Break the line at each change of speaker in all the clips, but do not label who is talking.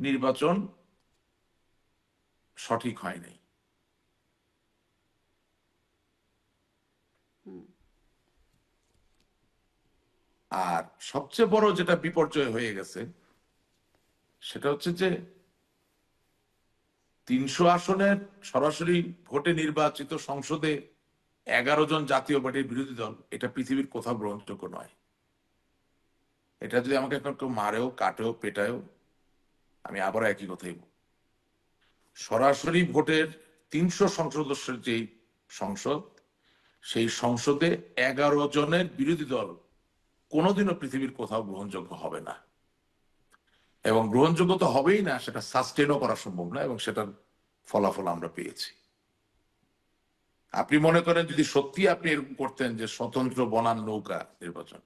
নির্বাচন সঠিক হয় নাই। আর সবচেয়ে বড় যেটা বিপর্যয় হয়ে গেছে সেটা হচ্ছে যে তিনশো আসনের সরাসরি ভোটে নির্বাচিত সংসদে এগারো জন জাতীয় পার্টির বিরোধী দল এটা পৃথিবীর কোথাও গ্রহণযোগ্য নয়। এটা যদি আমাকে এখন কেউ মারেও কাটেও পেটায়ও আমি আবার একই কথাই। সরাসরি ভোটের তিনশো সংসদ সদস্যের যেই সংসদ, সেই সংসদে এগারো জনের বিরোধী দল কোনোদিনও পৃথিবীর কোথাও গ্রহণযোগ্য হবে না এবং গ্রহণযোগ্য তো হবেই না, সেটা সাস্টেনও করা সম্ভব না এবং সেটার ফলাফল আমরা পেয়েছি আপনি মনে করেন যদি সত্যি আপনি এরকম করতেন যে স্বতন্ত্র বনান নৌকা নির্বাচন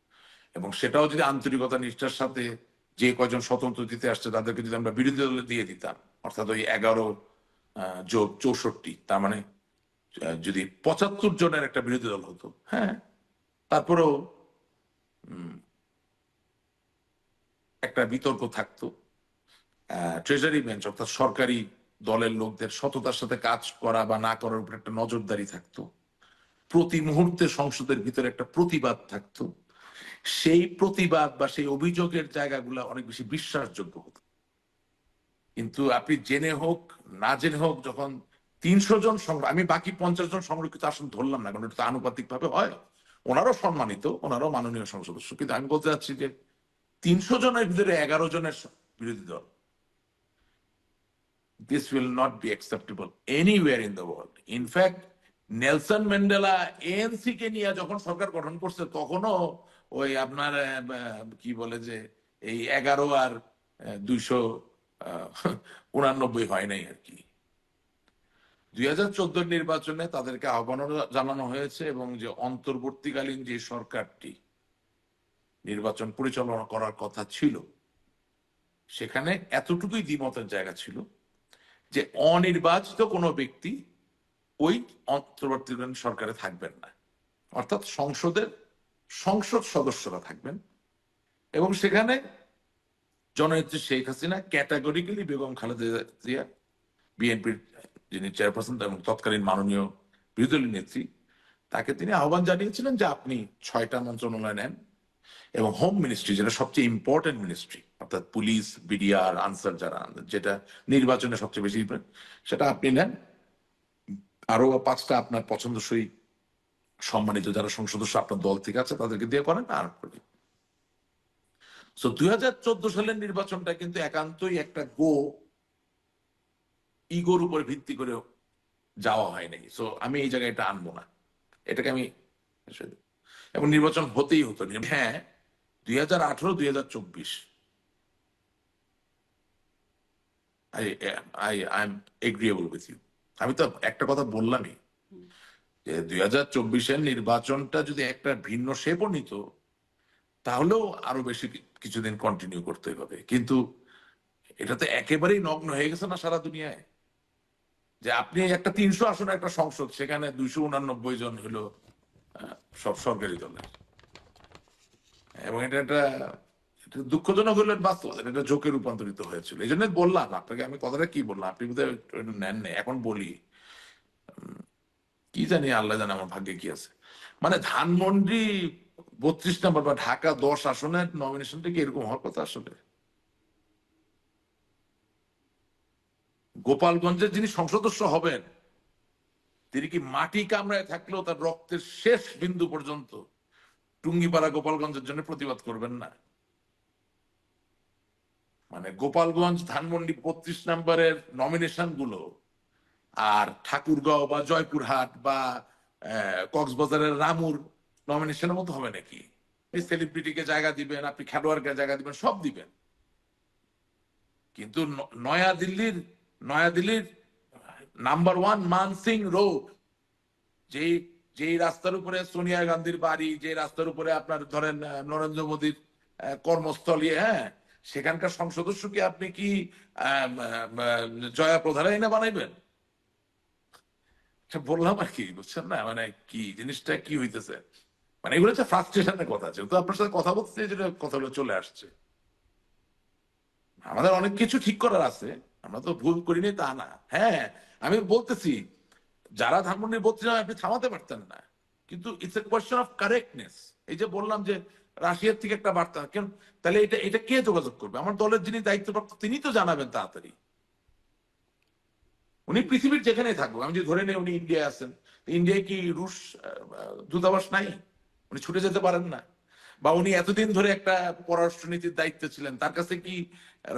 এবং সেটাও যদি আন্তরিকতা নিষ্ঠার সাথে যে কয়জন স্বতন্ত্র দিতে আসছে, তাদেরকে যদি আমরা বিরোধী দলে দিয়ে দিতাম, অর্থাৎ ওই এগারো যোগ চৌষট্টি, তার মানে যদি পঁচাত্তর জনের একটা বিরোধী দল হতো হ্যাঁ তারপরেও একটা বিতর্ক থাকতো। ট্রেজারি বেঞ্চ অর্থাৎ সরকারি দলের লোকদের সততার সাথে কাজ করা বা না করার উপর একটা নজরদারি থাকতো। প্রতি মুহূর্তে সংসদের ভিতরে একটা প্রতিবাদ থাকতো। সেই প্রতিবাদ বা সেই অভিযোগের জায়গাগুলো অনেক বেশি বিশ্বাসযোগ্য হতো। কিন্তু আপনি জেনে হোক, না জেনে হোক, যখন তিনশো জন আমি বাকি পঞ্চাশ জন সংরক্ষিত আসন ধরলাম না কারণ এটা আনুপাতিক ভাবে হয়। ওনারও সম্মানিত, ওনারও মাননীয় সংসদ সদস্য। কিন্তু আমি বলতে চাচ্ছি যে তিনশো জনের ভিতরে এগারো জনের বিরোধী দল। This will not be acceptable anywhere in the world in fact Nelson Mandela ANC কে নিয়ে যখন সরকার গঠন করছে, তখনও ওই আপনার কি বলে যে, এই এগারো আর দুইশো উনানব্বই হয় নাই আর কি। দুই হাজার চোদ্দ নির্বাচনে তাদেরকে আহ্বান জানানো হয়েছে এবং যে অন্তর্বর্তীকালীন যে সরকারটি নির্বাচন পরিচালনা করার কথা ছিল, সেখানে এতটুকুই দ্বিমতের জায়গা ছিল যে অনির্বাচিত কোনো ব্যক্তি ওই অন্তর্বর্তীকালীন সরকারে থাকবেন না। অর্থাৎ সংসদের সংসদ সদস্যরা থাকবেন এবং সেখানে জননেত্রী শেখ হাসিনা ক্যাটাগরিক্যালি বেগম খালেদা বিএনপির যিনি চেয়ারপারসন এবং তৎকালীন মাননীয় বিরোধী নেত্রী, তাকে তিনি আহ্বান জানিয়েছিলেন যে আপনি ছয়টা মন্ত্রণালয় নেন এবং হোম মিনিস্ট্রি, যেটা সবচেয়ে ইম্পর্টেন্ট মিনিস্ট্রি, অর্থাৎ পুলিশ, বিডিআর, আনসার যারা, যেটা নির্বাচনে সবচেয়ে বেশি সেটা আপনি নেন। আরও পাঁচটা আপনার পছন্দসই সম্মানিত যারা সংসদ আপনার দল থেকে আছে, তাদেরকে দিয়ে করেন, আর করেন। সো দুই সালের নির্বাচনটা কিন্তু একান্তই একটা গো, ইগোর উপর ভিত্তি করে যাওয়া হয় নাই সো আমি এই জায়গায় এটা আনব না। এটাকে আমি এবং নির্বাচন হতেই হতো। হ্যাঁ দুই হাজার আঠারো, দুই হাজার চব্বিশ। I I I am agreeable with you আমি তো একটা কথা বললামই। যে দুই হাজার চব্বিশের নির্বাচনটা যদি একটা ভিন্ন শেপও নিত, তাহলেও আরও বেশি কিছুদিন কন্টিনিউ করতে হবে। কিন্তু এটা তো একেবারেই নগ্ন হয়ে গেছে না সারা দুনিয়ায়। যে আপনি একটা তিনশো আসনের একটা সংসদ, সেখানে দুইশো উনানব্বই জন হলো সব সরকারি দলের। এবং এটা একটা দুঃখজনক হলো বাস্তব এটা জোকে রূপান্তরিত হয়েছিল। এই জন্য বললাম, আপনাকে আমি কথাটা কি বললাম? আপনি বোধহয় নেন। এখন বলি। জানি আল্লাহ জানে আমার ভাগ্যে কি আছে? মানে ধানমন্ডি বত্রিশ নম্বর বা ঢাকা দশ আসনের নমিনেশনটা কি এরকম হওয়ার কথা আসলে? গোপালগঞ্জের যিনি সংসদ সদস্য হবেন, তিনি কি মাটি কামড়ায় থাকলেও তার রক্তের শেষ বিন্দু পর্যন্ত টুঙ্গিপাড়া গোপালগঞ্জের জন্য প্রতিবাদ করবেন না? মানে গোপালগঞ্জ ধানমন্ডি বত্রিশ নম্বরের নমিনেশনগুলো আর ঠাকুরগাঁও বা জয়পুরহাট বা কক্সবাজারের রামুর নমিনেশনের মতো হবে নাকি? সেলিব্রিটিকে জায়গা দিবেন, আপনি খেলোয়াড়কে জায়গা দিবেন, সব দিবেন। কিন্তু নয়াদিল্লির নয়াদিল্লির নাম্বার ওয়ান মানসিং রোড, যেই যেই রাস্তার উপরে সোনিয়া গান্ধীর বাড়ি যে রাস্তার উপরে আপনার ধরেন নরেন্দ্র মোদীর কর্মস্থলী হ্যাঁ সেখানকার সংসদ সদস্যকে আপনি কি জয়া প্রধারাই না বানাইবেন? বললাম আর কি, বুঝছেন না? মানে কি জিনিসটা কি হইতেছে? মানে এগুলো হচ্ছে ফ্রাস্ট্রেশনের কথা আছে তো আপনার সাথে কথা বলতে যেটা কথাগুলো চলে আসছে। আমাদের অনেক কিছু ঠিক করার আছে, আমরা তো ভুল করিনি তা না। হ্যাঁ আমি বলতেছি, যারা ধানমন্ডি বলছিলাম আপনি থামাতে পারতেন না। কিন্তু it's a question of correctness এই যে বললাম যে, রাশিয়ার থেকে একটা বার্তা, কেন? তাহলে এটা এটা কে যোগাযোগ করবে? আমার দলের যিনি দায়িত্বপ্রাপ্ত, তিনি তো জানাবেন তাড়াতাড়ি। উনি পৃথিবীর যেখানেই থাকব আমি যদি ধরে নেই উনি ইন্ডিয়া আছেন ইন্ডিয়ায় কি রুশ দূতাবাস নাই? উনি ছুটে যেতে পারেন না। বা উনি এতদিন ধরে একটা পররাষ্ট্র নীতির দায়িত্বে ছিলেন, তার কাছে কি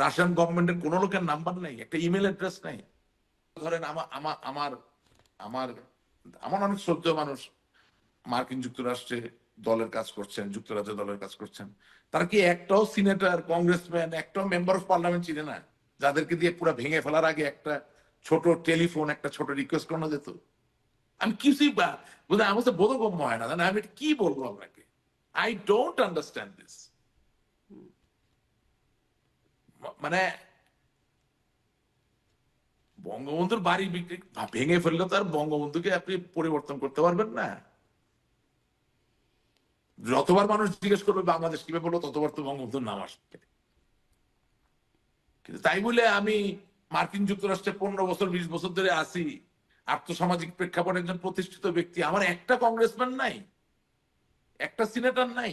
রাশিয়ান গভর্নমেন্টের কোনো লোকের নাম্বার নাই? একটা ইমেল অ্যাড্রেস নাই? ধরেন আমার আমার আমার আমার আমার অনেক শ্রদ্ধেয় মানুষ মার্কিন যুক্তরাষ্ট্রে দলের কাজ করছেন, যুক্তরাজ্যে দলের কাজ করছেন। তারা কি একটাও সিনেটর, কংগ্রেসম্যান, একটাও মেম্বার অফ পার্লামেন্ট চিনে না? যাদেরকে দিয়ে পুরো ভেঙে ফেলার আগে একটা ছোট টেলিফোন, একটা ছোট রিকোয়েস্ট করানো যেত আমি কিছুই বা বুঝলেন আমার তো বোধগম্য হয় না আমি কি বলব আপনাকে? আই ডোন্ট আন্ডারস্ট্যান্ড দিস মানে বঙ্গবন্ধুর বাড়ি বিক্রি ভেঙে ফেললে তো আর বঙ্গবন্ধুকে আপনি পরিবর্তন করতে পারবেন না। যতবার মানুষ জিজ্ঞেস করবে, বাংলাদেশ কীভাবে বলব ততবার তো বঙ্গবন্ধুর নাম আসবে। কিন্তু তাই বলে আমি মার্কিন যুক্তরাষ্ট্রে পনেরো বছর, বিশ বছর ধরে আছি। আর্থসামাজিক প্রেক্ষাপট একজন প্রতিষ্ঠিত ব্যক্তি। আমার একটা কংগ্রেসম্যান নাই, একটা সিনেটার নাই।